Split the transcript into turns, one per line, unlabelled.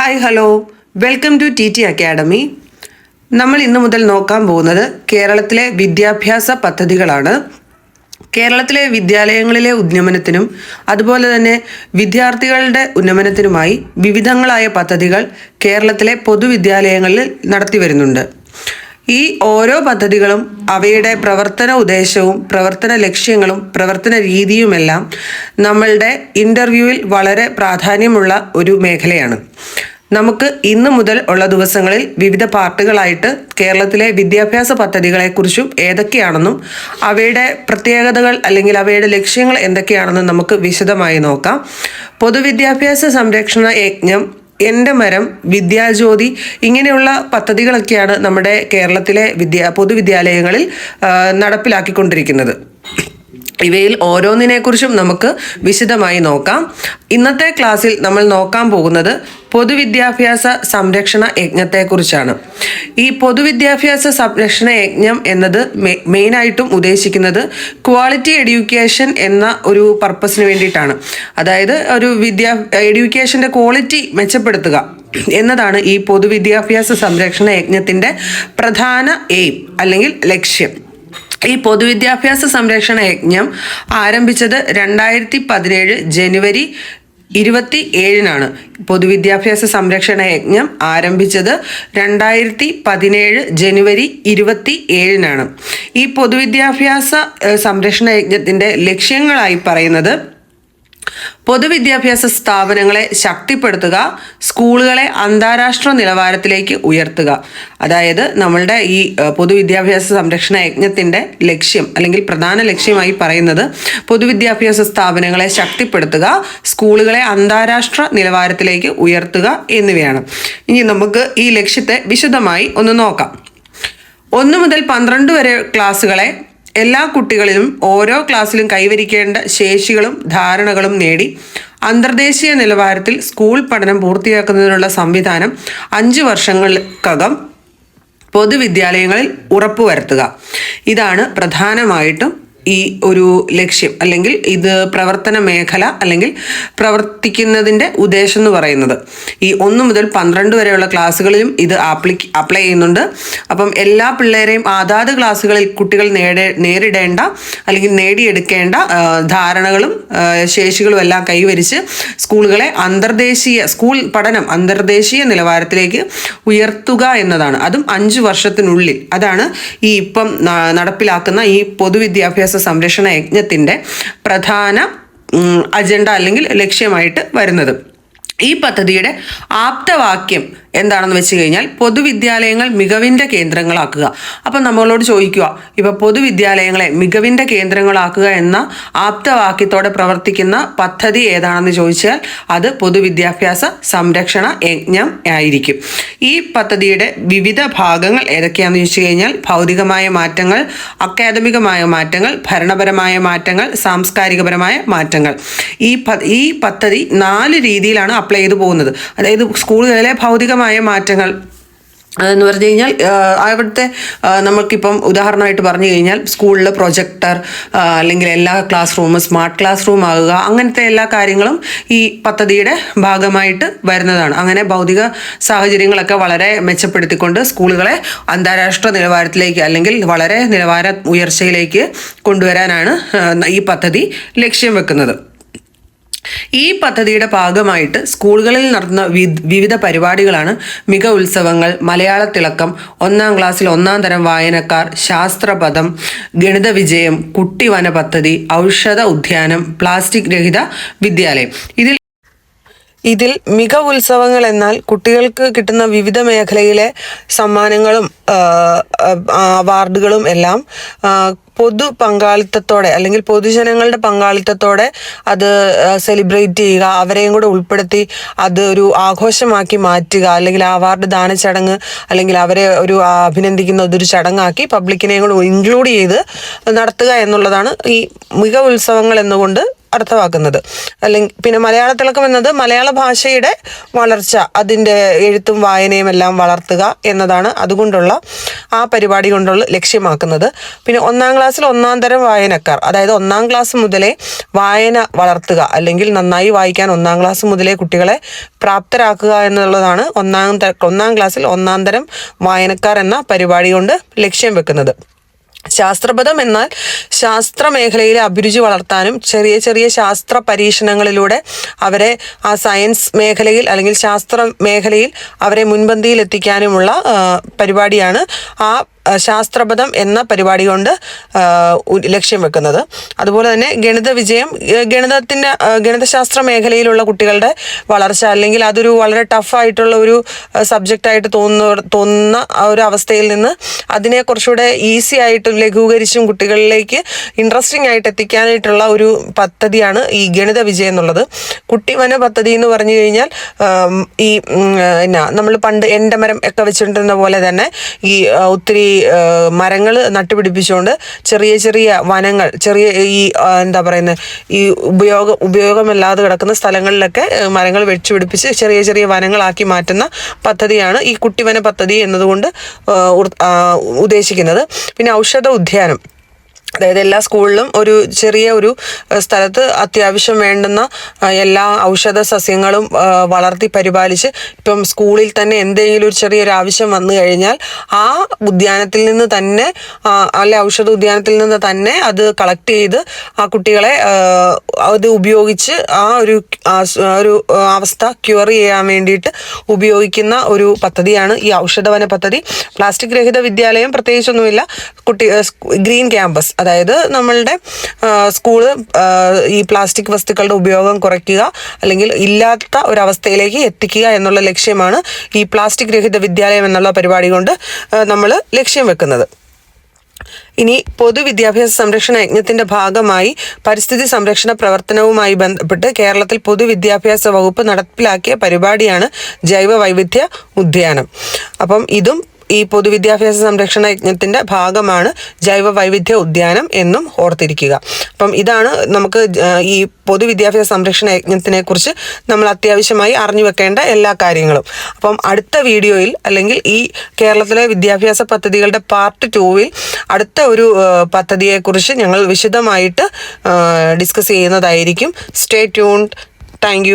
Hi hello. Welcome to T T academy. നമ്മൾ ഇന്ന് മുതൽ നോക്കാൻ പോകുന്നത് കേരളത്തിലെ വിദ്യാഭ്യാസ പദ്ധതികളാണ്. കേരളത്തിലെ വിദ്യാലയങ്ങളിലെ ഉന്നമനത്തിനും അതുപോലെ തന്നെ വിദ്യാർത്ഥികളുടെ ഉന്നമനത്തിനുമായി വിവിധങ്ങളായ പദ്ധതികൾ കേരളത്തിലെ പൊതുവിദ്യാലയങ്ങളിൽ നടത്തി വരുന്നുണ്ട്. ഈ ഓരോ പദ്ധതികളും അവയുടെ പ്രവർത്തന ഉദ്ദേശവും പ്രവർത്തന ലക്ഷ്യങ്ങളും പ്രവർത്തന രീതിയുമെല്ലാം നമ്മളുടെ ഇന്റർവ്യൂവിൽ വളരെ പ്രാധാന്യമുള്ള ഒരു മേഖലയാണ്. നമുക്ക് ഇന്ന് മുതൽ ഉള്ള ദിവസങ്ങളിൽ വിവിധ പാർട്ടുകളായിട്ട് കേരളത്തിലെ വിദ്യാഭ്യാസ പദ്ധതികളെക്കുറിച്ചും ഏതൊക്കെയാണെന്നും അവയുടെ പ്രത്യേകതകൾ അല്ലെങ്കിൽ അവയുടെ ലക്ഷ്യങ്ങൾ എന്തൊക്കെയാണെന്നും നമുക്ക് വിശദമായി നോക്കാം. പൊതുവിദ്യാഭ്യാസ സംരക്ഷണ യജ്ഞം എന്റെ മരം വിദ്യാജ്യോതി ഇങ്ങനെയുള്ള പദ്ധതികളൊക്കെയാണ് നമ്മുടെ കേരളത്തിലെ വിദ്യാ പൊതുവിദ്യാലയങ്ങളിൽ നടപ്പിലാക്കിക്കൊണ്ടിരിക്കുന്നത്. ഇവയിൽ ഓരോന്നിനെക്കുറിച്ചും നമുക്ക് വിശദമായി നോക്കാം. ഇന്നത്തെ ക്ലാസ്സിൽ നമ്മൾ നോക്കാൻ പോകുന്നത് പൊതുവിദ്യാഭ്യാസ സംരക്ഷണ യജ്ഞത്തെക്കുറിച്ചാണ്. ഈ പൊതുവിദ്യാഭ്യാസ സംരക്ഷണ യജ്ഞം എന്നത് മെയിനായിട്ടും ഉദ്ദേശിക്കുന്നത് ക്വാളിറ്റി എഡ്യൂക്കേഷൻ എന്ന ഒരു പർപ്പസിന് വേണ്ടിയിട്ടാണ്. അതായത് ഒരു വിദ്യാ എഡ്യൂക്കേഷന്റെ ക്വാളിറ്റി മെച്ചപ്പെടുത്തുക എന്നതാണ് ഈ പൊതുവിദ്യാഭ്യാസ സംരക്ഷണ യജ്ഞത്തിന്റെ പ്രധാന എയിം അല്ലെങ്കിൽ ലക്ഷ്യം. ഈ പൊതുവിദ്യാഭ്യാസ സംരക്ഷണ യജ്ഞം ആരംഭിച്ചത് രണ്ടായിരത്തി പതിനേഴ് ജനുവരി ഇരുപത്തി ഏഴിനാണ് പൊതുവിദ്യാഭ്യാസ സംരക്ഷണ യജ്ഞം ആരംഭിച്ചത്. രണ്ടായിരത്തി പതിനേഴ് ജനുവരി ഇരുപത്തി ഏഴിനാണ് ഈ പൊതുവിദ്യാഭ്യാസ സംരക്ഷണ യജ്ഞത്തിന്റെ ലക്ഷ്യങ്ങളായി പറയുന്നത് പൊതുവിദ്യാഭ്യാസ സ്ഥാപനങ്ങളെ ശക്തിപ്പെടുത്തുക സ്കൂളുകളെ അന്താരാഷ്ട്ര നിലവാരത്തിലേക്ക് ഉയർത്തുക. അതായത് നമ്മളുടെ ഈ പൊതുവിദ്യാഭ്യാസ സംരക്ഷണ യജ്ഞത്തിന്റെ ലക്ഷ്യം അല്ലെങ്കിൽ പ്രധാന ലക്ഷ്യമായി പറയുന്നത് പൊതുവിദ്യാഭ്യാസ സ്ഥാപനങ്ങളെ ശക്തിപ്പെടുത്തുക സ്കൂളുകളെ അന്താരാഷ്ട്ര നിലവാരത്തിലേക്ക് ഉയർത്തുക എന്നിവയാണ്. ഇനി നമുക്ക് ഈ ലക്ഷ്യത്തെ വിശദമായി ഒന്ന് നോക്കാം. ഒന്ന് മുതൽ പന്ത്രണ്ട് വരെ ക്ലാസ്സുകളെ എല്ലാ കുട്ടികളിലും ഓരോ ക്ലാസ്സിലും കൈവരിക്കേണ്ട ശേഷികളും ധാരണകളും നേടി അന്തർദേശീയ നിലവാരത്തിൽ സ്കൂൾ പഠനം പൂർത്തിയാക്കുന്നതിനുള്ള സംവിധാനം അഞ്ച് വർഷങ്ങൾക്കകം പൊതുവിദ്യാലയങ്ങളിൽ ഉറപ്പുവരുത്തുക. ഇതാണ് പ്രധാനമായിട്ടും ഈ ഒരു ലക്ഷ്യം അല്ലെങ്കിൽ ഇത് പ്രവർത്തന മേഖല അല്ലെങ്കിൽ പ്രവർത്തിക്കുന്നതിന്റെ ഉദ്ദേശം എന്ന് പറയുന്നത്. ഈ ഒന്ന് മുതൽ പന്ത്രണ്ട് വരെയുള്ള ക്ലാസ്സുകളിലും ഇത് ആപ്ലി അപ്ലൈ ചെയ്യുന്നുണ്ട്. അപ്പം എല്ലാ പിള്ളേരെയും അതാത് ക്ലാസ്സുകളിൽ കുട്ടികൾ നേടേ നേരിടേണ്ട അല്ലെങ്കിൽ നേടിയെടുക്കേണ്ട ധാരണകളും ശേഷികളും എല്ലാം കൈവരിച്ച് സ്കൂളുകളെ അന്തർദേശീയ സ്കൂൾ പഠനം അന്തർദേശീയ നിലവാരത്തിലേക്ക് ഉയർത്തുക എന്നതാണ്. അതും അഞ്ച് വർഷത്തിനുള്ളിൽ. അതാണ് ഈ ഇപ്പം നടപ്പിലാക്കുന്ന ഈ പൊതുവിദ്യാഭ്യാസ സംരക്ഷണ യജ്ഞത്തിന്റെ പ്രധാന അജണ്ട അല്ലെങ്കിൽ ലക്ഷ്യമായിട്ട് വരുന്നത്. ഈ പദ്ധതിയുടെ ആപ്തവാക്യം എന്താണെന്ന് വെച്ച് കഴിഞ്ഞാൽ പൊതുവിദ്യാലയങ്ങൾ മികവിന്റെ കേന്ദ്രങ്ങളാക്കുക. അപ്പം നമ്മളോട് ചോദിക്കുക ഇപ്പം പൊതുവിദ്യാലയങ്ങളെ മികവിന്റെ കേന്ദ്രങ്ങളാക്കുക എന്ന ആപ്തവാക്യത്തോടെ പ്രവർത്തിക്കുന്ന പദ്ധതി ഏതാണെന്ന് ചോദിച്ചാൽ അത് പൊതുവിദ്യാഭ്യാസ സംരക്ഷണ യജ്ഞം ആയിരിക്കും. ഈ പദ്ധതിയുടെ വിവിധ ഭാഗങ്ങൾ ഏതൊക്കെയാണെന്ന് ചോദിച്ചു കഴിഞ്ഞാൽ ഭൗതികമായ മാറ്റങ്ങൾ അക്കാദമികമായ മാറ്റങ്ങൾ ഭരണപരമായ മാറ്റങ്ങൾ സാംസ്കാരികപരമായ മാറ്റങ്ങൾ. ഈ ഈ പദ്ധതി നാല് രീതിയിലാണ് അപ്ലൈ ചെയ്തു പോകുന്നത്. അതായത് സ്കൂളുകളിലെ ഭൗതികമായ മാറ്റങ്ങൾ എന്ന് പറഞ്ഞു കഴിഞ്ഞാൽ അവിടുത്തെ നമുക്കിപ്പം ഉദാഹരണമായിട്ട് പറഞ്ഞു കഴിഞ്ഞാൽ സ്കൂളിൽ പ്രൊജക്ടർ അല്ലെങ്കിൽ എല്ലാ classroom smart classroom ആകുക അങ്ങനത്തെ എല്ലാ കാര്യങ്ങളും ഈ പദ്ധതിയുടെ ഭാഗമായിട്ട് വരുന്നതാണ്. അങ്ങനെ ഭൗതിക സാഹചര്യങ്ങളൊക്കെ വളരെ മെച്ചപ്പെടുത്തിക്കൊണ്ട് സ്കൂളുകളെ അന്താരാഷ്ട്ര നിലവാരത്തിലേക്ക് അല്ലെങ്കിൽ വളരെ നിലവാര ഉയർച്ചയിലേക്ക് കൊണ്ടുവരാനാണ് ഈ പദ്ധതി ലക്ഷ്യം വെക്കുന്നത്. ഈ പദ്ധതിയുടെ ഭാഗമായിട്ട് സ്കൂളുകളിൽ നടത്തുന്ന വിവിധ പരിപാടികളാണ് മിക ഉത്സവങ്ങൾ മലയാള തിളക്കം ഒന്നാം ക്ലാസ്സിൽ ഒന്നാം തരം വായനക്കാർ ശാസ്ത്രപദം ഗണിത വിജയം കുട്ടിവന പദ്ധതി ഔഷധ ഉദ്യാനം പ്ലാസ്റ്റിക് രഹിത വിദ്യാലയം. ഇതിൽ ഇതിൽ മികവ് ഉത്സവങ്ങൾ എന്നാൽ കുട്ടികൾക്ക് കിട്ടുന്ന വിവിധ മേഖലയിലെ സമ്മാനങ്ങളും അവാർഡുകളും എല്ലാം പൊതു പങ്കാളിത്തത്തോടെ അല്ലെങ്കിൽ പൊതുജനങ്ങളുടെ പങ്കാളിത്തത്തോടെ അത് സെലിബ്രേറ്റ് ചെയ്യുക അവരെയും കൂടെ ഉൾപ്പെടുത്തി അത് ഒരു ആഘോഷമാക്കി മാറ്റുക അല്ലെങ്കിൽ അവാർഡ് ദാന ചടങ്ങ് അല്ലെങ്കിൽ അവരെ ഒരു അഭിനന്ദിക്കുന്ന ഒരു ചടങ്ങാക്കി പബ്ലിക്കിനെയും കൂടെ ഇൻക്ലൂഡ് ചെയ്ത് നടത്തുക എന്നുള്ളതാണ് ഈ മിക ഉത്സവങ്ങൾ എന്നുകൊണ്ട് അർത്ഥമാക്കുന്നത്. അല്ലെങ്കിൽ പിന്നെ മലയാള തിളക്കം എന്നത് മലയാള ഭാഷയുടെ വളർച്ച അതിന്റെ എഴുത്തും വായനയും എല്ലാം വളർത്തുക എന്നതാണ് അതുകൊണ്ടുള്ള ആ പരിപാടി കൊണ്ടുള്ള ലക്ഷ്യമാക്കുന്നത്. പിന്നെ ഒന്നാം ക്ലാസ്സിൽ ഒന്നാം തരം വായനക്കാർ അതായത് ഒന്നാം ക്ലാസ് മുതലേ വായന വളർത്തുക അല്ലെങ്കിൽ നന്നായി വായിക്കാൻ ഒന്നാം ക്ലാസ് മുതലേ കുട്ടികളെ പ്രാപ്തരാക്കുക എന്നുള്ളതാണ് ഒന്നാം ഒന്നാം ക്ലാസ്സിൽ ഒന്നാം തരം വായനക്കാർ എന്ന പരിപാടി കൊണ്ട് ലക്ഷ്യം വെക്കുന്നത്. ശാസ്ത്രപദം എന്നാൽ ശാസ്ത്ര മേഖലയിലെ അഭിരുചി വളർത്താനും ചെറിയ ചെറിയ ശാസ്ത്ര പരീക്ഷണങ്ങളിലൂടെ അവരെ ആ സയൻസ് മേഖലയിൽ അല്ലെങ്കിൽ ശാസ്ത്ര മേഖലയിൽ അവരെ മുൻപന്തിയിൽ എത്തിക്കാനുമുള്ള പരിപാടിയാണ് ആ ആ, ശാസ്ത്രപദം എന്ന പരിപാടി കൊണ്ട് ലക്ഷ്യം വെക്കുന്നത്. അതുപോലെ തന്നെ ഗണിത വിജയം ഗണിതത്തിന്റെ ഗണിതശാസ്ത്ര മേഖലയിലുള്ള കുട്ടികളുടെ വളർച്ച അല്ലെങ്കിൽ അതൊരു വളരെ ടഫായിട്ടുള്ള ഒരു സബ്ജക്റ്റായിട്ട് തോന്നുന്ന തോന്നുന്ന ഒരു അവസ്ഥയിൽ നിന്ന് അതിനെ കുറച്ചുകൂടെ ഈസി ആയിട്ടും ലഘൂകരിച്ചും കുട്ടികളിലേക്ക് ഇൻട്രസ്റ്റിംഗ് ആയിട്ട് എത്തിക്കാനായിട്ടുള്ള ഒരു പദ്ധതിയാണ് ഈ ഗണിത വിജയം എന്നുള്ളത്. കുട്ടിവന പദ്ധതി എന്ന് പറഞ്ഞു കഴിഞ്ഞാൽ ഈ എന്നാ നമ്മൾ പണ്ട് എന്റെ മരം ഒക്കെ വെച്ചിട്ടുണ്ടെന്ന പോലെ തന്നെ ഈ ഒത്തിരി മരങ്ങൾ നട്ടുപിടിപ്പിച്ചുകൊണ്ട് ചെറിയ ചെറിയ വനങ്ങൾ ചെറിയ ഈ എന്താ പറയുന്നത് ഈ ഉപയോഗ ഉപയോഗമില്ലാതെ കിടക്കുന്ന സ്ഥലങ്ങളിലൊക്കെ മരങ്ങൾ വെച്ചുപിടിപ്പിച്ച് ചെറിയ ചെറിയ വനങ്ങളാക്കി മാറ്റുന്ന പദ്ധതിയാണ് ഈ കുട്ടിവന പദ്ധതി എന്നതുകൊണ്ട് ഉദ്ദേശിക്കുന്നത്. പിന്നെ ഔഷധ ഉദ്യാനം. അതായത് എല്ലാ സ്കൂളിലും ഒരു ചെറിയ ഒരു സ്ഥലത്ത് അത്യാവശ്യം വേണ്ടുന്ന എല്ലാ ഔഷധ സസ്യങ്ങളും വളർത്തി പരിപാലിച്ച് ഇപ്പം സ്കൂളിൽ തന്നെ എന്തെങ്കിലും ഒരു ചെറിയൊരു ആവശ്യം വന്നു കഴിഞ്ഞാൽ ആ ഉദ്യാനത്തിൽ നിന്ന് തന്നെ അല്ലെ ഔഷധ ഉദ്യാനത്തിൽ നിന്ന് തന്നെ അത് കളക്ട് ചെയ്ത് ആ കുട്ടികളെ അത് ഉപയോഗിച്ച് ആ ഒരു ഒരു അവസ്ഥ ക്യൂർ ചെയ്യാൻ വേണ്ടിയിട്ട് ഉപയോഗിക്കുന്ന ഒരു പദ്ധതിയാണ് ഈ ഔഷധവന പദ്ധതി. പ്ലാസ്റ്റിക് രഹിത വിദ്യാലയം പ്രത്യേകിച്ചൊന്നുമില്ല. കുട്ടി ഗ്രീൻ ക്യാമ്പസ് അതായത് നമ്മളുടെ ആഹ്, സ്കൂൾ ഈ പ്ലാസ്റ്റിക് വസ്തുക്കളുടെ ഉപയോഗം കുറയ്ക്കുക അല്ലെങ്കിൽ ഇല്ലാത്ത ഒരവസ്ഥയിലേക്ക് എത്തിക്കുക എന്നുള്ള ലക്ഷ്യമാണ് ഈ പ്ലാസ്റ്റിക് രഹിത വിദ്യാലയം എന്നുള്ള പരിപാടി കൊണ്ട് നമ്മൾ ലക്ഷ്യം വെക്കുന്നത്. ഇനി പൊതുവിദ്യാഭ്യാസ സംരക്ഷണ യജ്ഞത്തിന്റെ ഭാഗമായി പരിസ്ഥിതി സംരക്ഷണ പ്രവർത്തനവുമായി ബന്ധപ്പെട്ട് കേരളത്തിൽ പൊതുവിദ്യാഭ്യാസ വകുപ്പ് നടപ്പിലാക്കിയ പരിപാടിയാണ് ജൈവ വൈവിധ്യ ഉദ്യാനം. അപ്പം ഇതും ഈ പൊതുവിദ്യാഭ്യാസ സംരക്ഷണ യജ്ഞത്തിന്റെ ഭാഗമാണ് ജൈവ വൈവിധ്യ ഉദ്യാനം എന്നും ഓർത്തിരിക്കുക. അപ്പം ഇതാണ് നമുക്ക് ഈ പൊതുവിദ്യാഭ്യാസ സംരക്ഷണ യജ്ഞത്തിനെ കുറിച്ച് നമ്മൾ അത്യാവശ്യമായി അറിഞ്ഞു വെക്കേണ്ട എല്ലാ കാര്യങ്ങളും. അപ്പം അടുത്ത വീഡിയോയിൽ അല്ലെങ്കിൽ ഈ കേരളത്തിലെ വിദ്യാഭ്യാസ പദ്ധതികളുടെ പാർട്ട് ടൂവിൽ അടുത്ത ഒരു പദ്ധതിയെക്കുറിച്ച് ഞങ്ങൾ വിശദമായിട്ട് ഡിസ്കസ് ചെയ്യുന്നതായിരിക്കും. Stay tune thank